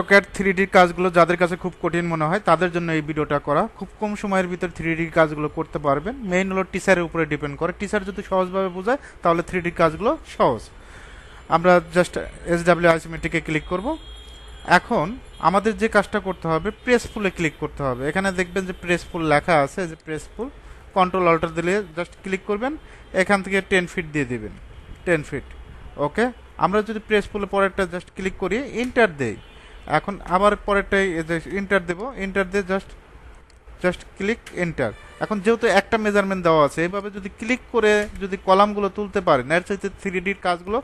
AutoCAD three ডির কাজগুলো যাদের কাছে খুব কঠিন মনে হয়, তাদের জন্য এই ভিডিওটা করা। খুব কম সময়ের ভিতর থ্রি ডির কাজগুলো করতে পারবেন। মেইন হলো টিচারের উপরে ডিপেন্ড করে। টিচার যদি সহজভাবে বোঝায়, তাহলে থ্রি ডির কাজগুলো সহজ। আমরা জাস্ট এস ডাব্লিউ আইসিমেটিকে ক্লিক করব। এখন আমাদের যে কাজটা করতে হবে প্রেস ফুলে ক্লিক করতে হবে। এখানে দেখবেন যে প্রেস ফুল লেখা আছে যে প্রেস ফুল কন্ট্রোল অল্টার দিলে জাস্ট ক্লিক করবেন। এখান থেকে টেন ফিট দিয়ে দিবেন। টেন ফিট ওকে আমরা যদি প্রেস ফুলে পরেরটা জাস্ট ক্লিক করি ইন্টার দেই। এখন আবার পরেরটাই ইন্টার দেব। ইন্টার দিয়ে জাস্ট জাস্ট ক্লিক এন্টার এখন যেহেতু একটা মেজারমেন্ট দেওয়া আছে, এইভাবে যদি ক্লিক করে যদি কলামগুলো তুলতে পারেন, এর চাইতে থ্রি ডির কাজগুলো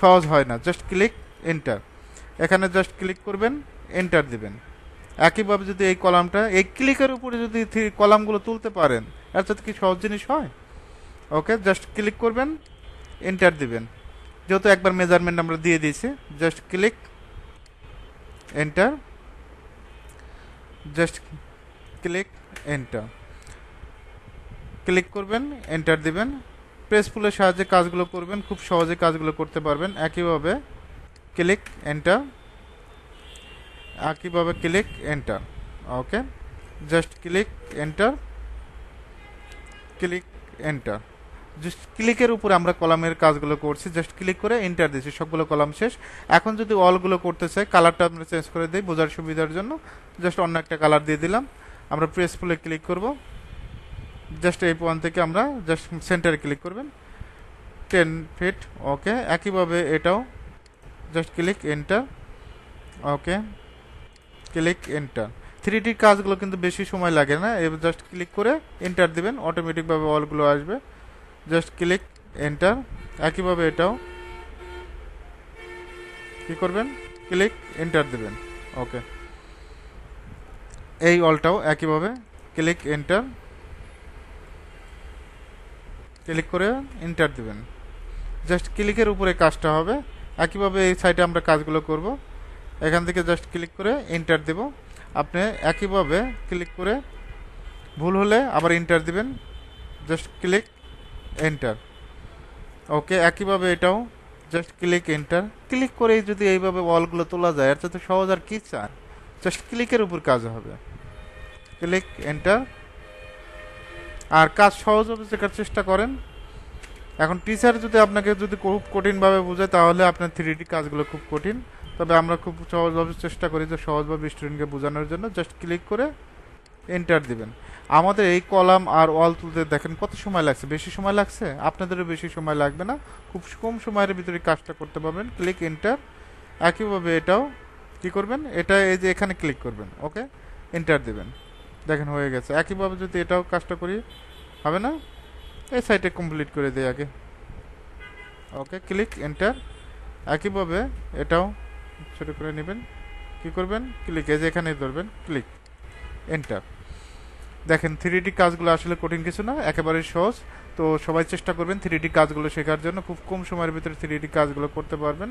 সহজ হয় না। জাস্ট ক্লিক এন্টার এখানে জাস্ট ক্লিক করবেন এন্টার দিবেন। একইভাবে যদি এই কলামটা, এই ক্লিকের উপরে যদি থ্রি- কলামগুলো তুলতে পারেন, এর সাথে কি সহজ জিনিস হয়? ওকে জাস্ট ক্লিক করবেন এন্টার দিবেন। যেহেতু একবার মেজারমেন্ট আমরা দিয়ে দিয়েছি just click enter just click enter click করবেন এন্টার দিবেন। প্রেস ফুলের সাহায্যে কাজগুলো করবেন, খুব সহজে কাজগুলো করতে পারবেন। একইভাবে ক্লিক এন্টার একইভাবে click enter okay just click enter click enter just ক্লিকের উপরে আমরা কলামের কাজগুলো করছি জাস্ট ক্লিক করে এন্টার দিয়েছি, সবগুলো কলাম শেষ। এখন যদি অলগুলো করতে চাই কালারটা আমরা চেঞ্জ করে দিই বোঝার সুবিধার জন্য। জাস্ট অন্য একটা কালার দিয়ে দিলাম। আমরা প্রেস ফুলে ক্লিক করব। জাস্ট এই পয়েন্ট থেকে আমরা জাস্ট সেন্টারে ক্লিক করবেন। টেন ফিট ওকে একইভাবে এটাও। Just click enter okay click enter three D কাজগুলো কিন্তু বেশি সময় লাগে না। এবার জাস্ট ক্লিক করে এন্টার দিবেন অটোমেটিকভাবে অলগুলো আসবে। জাস্ট ক্লিক এন্টার একইভাবে এটাও। কি করবেন? ক্লিক এন্টার দিবেন। ওকে এই অলটাও একইভাবে। ক্লিক এন্টার ক্লিক করে এন্টার দিবেন। জাস্ট ক্লিকের উপরে কাজটা হবে। একইভাবে এই সাইডে আমরা কাজগুলো করব। এখান থেকে জাস্ট ক্লিক করে এন্টার দেব। আপনি একইভাবে ক্লিক করে ভুল হলে আবার এন্টার দিবেন। জাস্ট ক্লিক এন্টার ওকে একইভাবে এটাও জাস্ট ক্লিক এন্টার ক্লিক করেই যদি এইভাবে ওয়ালগুলো তোলা যায়, এর সাথে সহজ আর কি চান? জাস্ট ক্লিকের উপর কাজ হবে। ক্লিক এন্টার আর কাজ সহজভাবে শেখার চেষ্টা করেন। এখন টিচার যদি আপনাকে যদি খুব কঠিনভাবে বোঝায়, তাহলে আপনার থ্রি ডি কাজগুলো খুব কঠিন। তবে আমরা খুব সহজভাবে চেষ্টা করি যে সহজভাবে স্টুডেন্টকে বোঝানোর জন্য। জাস্ট ক্লিক করে এন্টার দিবেন। আমাদের এই কলাম আর ওয়াল তুলতে দেখেন কত সময় লাগছে? বেশি সময় লাগছে? আপনাদেরও বেশি সময় লাগবে না? খুব কম সময়ের ভিতরে কাজটা করতে পারবেন। ক্লিক এন্টার একইভাবে এটাও কি করবেন? এটা এই যে এখানে ক্লিক করবেন ওকে এন্টার দেবেন। দেখেন হয়ে গেছে। একইভাবে যদি এটাও কাজটা করি, হবে না? এই সাইটে কমপ্লিট করে দিই আগে। ওকে ক্লিক এন্টার একইভাবে এটাও ছোটো করে নেবেন। কি করবেন? ক্লিক এই যে এখানে ধরবেন ক্লিক এন্টার দেখেন থ্রি কাজগুলো আসলে কঠিন কিছু না একেবারে সহজ। তো সবাই চেষ্টা করবেন থ্রি কাজগুলো শেখার জন্য। খুব কম সময়ের ভিতরে থ্রি কাজগুলো করতে পারবেন।